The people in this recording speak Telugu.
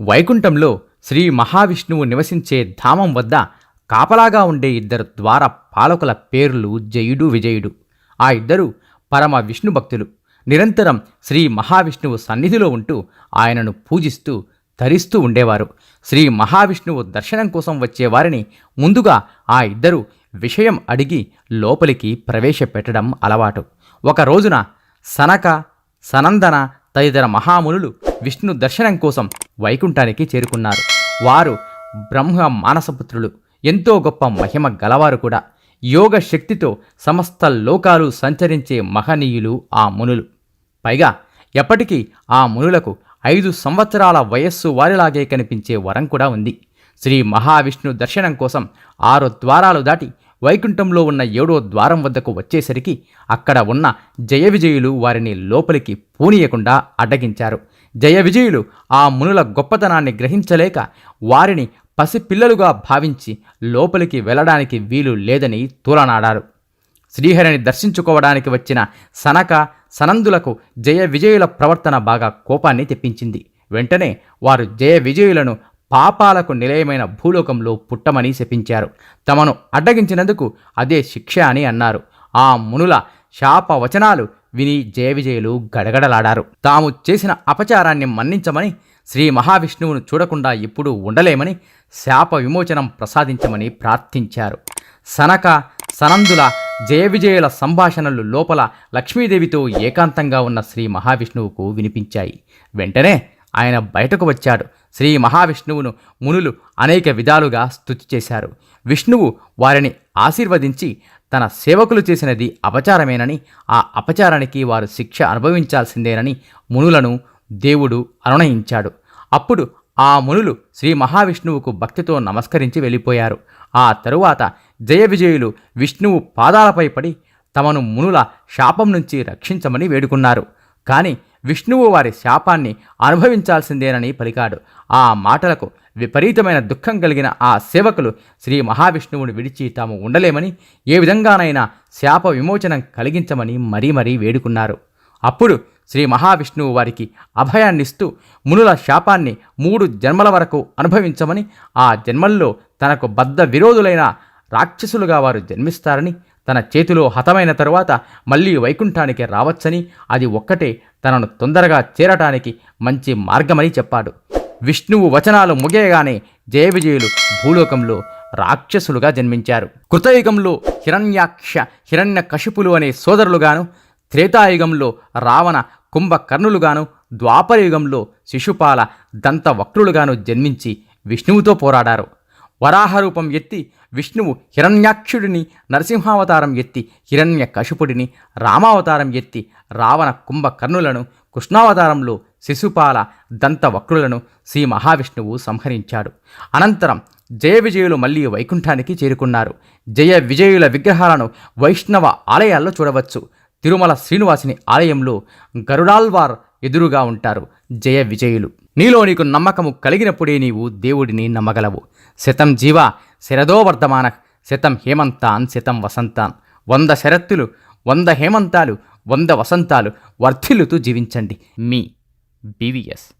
వైకుంఠంలో శ్రీ మహావిష్ణువు నివసించే ధామం వద్ద కాపలాగా ఉండే ఇద్దరు ద్వార పాలకుల పేర్లు జయుడు విజయుడు. ఆ ఇద్దరు పరమ విష్ణు భక్తులు. నిరంతరం శ్రీ మహావిష్ణువు సన్నిధిలో ఉంటూ ఆయనను పూజిస్తూ ధరిస్తూ ఉండేవారు. శ్రీ మహావిష్ణువు దర్శనం కోసం వచ్చేవారిని ముందుగా ఆ ఇద్దరు విషయం అడిగి లోపలికి ప్రవేశపెట్టడం అలవాటు. ఒక రోజున సనక సనందన తదితర మహామునులు విష్ణు దర్శనం కోసం వైకుంఠానికి చేరుకున్నారు. వారు బ్రహ్మ మానసపుత్రులు. ఎంతో గొప్ప మహిమ గలవారు కూడా. యోగ శక్తితో సమస్త లోకాలు సంచరించే మహనీయులు ఆ మునులు. పైగా ఎప్పటికీ ఆ మునులకు ఐదు సంవత్సరాల వయస్సు వారిలాగే కనిపించే వరం కూడా ఉంది. శ్రీ మహావిష్ణు దర్శనం కోసం ఆరు ద్వారాలు దాటి వైకుంఠంలో ఉన్న ఏడో ద్వారం వద్దకు వచ్చేసరికి అక్కడ ఉన్న జయ విజయులు వారిని లోపలికి పూనీయకుండా అడ్డగించారు. జయ విజయులు ఆ మునుల గొప్పతనాన్ని గ్రహించలేక వారిని పసిపిల్లలుగా భావించి లోపలికి వెళ్ళడానికి వీలు లేదని తూలనాడారు. శ్రీహరిని దర్శించుకోవడానికి వచ్చిన సనక సనందులకు జయ విజయుల ప్రవర్తన బాగా కోపాన్ని తెప్పించింది. వెంటనే వారు జయ విజయులను పాపాలకు నిలయమైన భూలోకంలో పుట్టమని శపించారు. తమను అడ్డగించినందుకు అదే శిక్ష అని అన్నారు. ఆ మునుల శాప వచనాలు విని జయ విజయులు గడగడలాడారు. తాము చేసిన అపచారాన్ని మన్నించమని శ్రీ మహావిష్ణువును చూడకుండా ఎప్పుడూ ఉండలేమని శాప విమోచనం ప్రసాదించమని ప్రార్థించారు. సనక సనందుల జయ విజయుల సంభాషణలు లోపల లక్ష్మీదేవితో ఏకాంతంగా ఉన్న శ్రీ మహావిష్ణువుకు వినిపించాయి. వెంటనే ఆయన బయటకు వచ్చాడు. శ్రీ మహావిష్ణువును మునులు అనేక విధాలుగా స్తుతి చేశారు. విష్ణువు వారిని ఆశీర్వదించి తన సేవకులు చేసినది అపచారమేనని ఆ అపచారానికి వారు శిక్ష అనుభవించాల్సిందేనని మునులను దేవుడు అనునయించాడు. అప్పుడు ఆ మునులు శ్రీ మహావిష్ణువుకు భక్తితో నమస్కరించి వెళ్ళిపోయారు. ఆ తరువాత జయ విజయులు విష్ణువు పాదాలపై పడి తమను మునుల శాపం నుంచి రక్షించమని వేడుకున్నారు. కానీ విష్ణువు వారి శాపాన్ని అనుభవించాల్సిందేనని పలికాడు. ఆ మాటలకు విపరీతమైన దుఃఖం కలిగిన ఆ సేవకులు శ్రీ మహావిష్ణువుని విడిచి తాము ఉండలేమని ఏ విధంగానైనా శాప విమోచనం కలిగించమని మరీ మరీ వేడుకున్నారు. అప్పుడు శ్రీ మహావిష్ణువు వారికి అభయాన్నిస్తూ మునుల శాపాన్ని మూడు జన్మల వరకు అనుభవించమని ఆ జన్మల్లో తనకు బద్ధ విరోధులైన రాక్షసులుగా వారు జన్మిస్తారని తన చేతిలో హతమైన తరువాత మళ్ళీ వైకుంఠానికి రావచ్చని అది ఒక్కటే తనను తొందరగా చేరటానికి మంచి మార్గమని చెప్పాడు. విష్ణువు వచనాలు ముగియగానే జయ విజయులు భూలోకంలో రాక్షసులుగా జన్మించారు. కృతయుగంలో హిరణ్యాక్ష హిరణ్య కశిపులు అనే సోదరులుగాను త్రేతాయుగంలో రావణ కుంభకర్ణులుగాను ద్వాపరయుగంలో శిశుపాల దంతవక్రులుగాను జన్మించి విష్ణువుతో పోరాడారు. వరాహరూపం ఎత్తి విష్ణువు హిరణ్యాక్షుడిని నరసింహావతారం ఎత్తి హిరణ్య కశుపుడిని రామావతారం ఎత్తి రావణ కుంభకర్ణులను కృష్ణావతారంలో శిశుపాల దంతవక్రులను శ్రీ మహావిష్ణువు సంహరించాడు. అనంతరం జయ విజయులు మళ్ళీ వైకుంఠానికి చేరుకున్నారు. జయ విజయుల విగ్రహాలను వైష్ణవ ఆలయాల్లో చూడవచ్చు. తిరుమల శ్రీనివాసిని ఆలయంలో గరుడాల్వార్ ఎదురుగా ఉంటారు జయ విజయులు. నీలో నీకు నమ్మకము కలిగినప్పుడే నీవు దేవుడిని నమ్మగలవు. శతం జీవ శరదో వర్ధమాన శతం హేమంతాన్ శతం వసంతాన్. వంద శరత్తులు వంద హేమంతాలు వంద వసంతాలు వర్ధిల్లుతూ జీవించండి. మీ బీవీఎస్.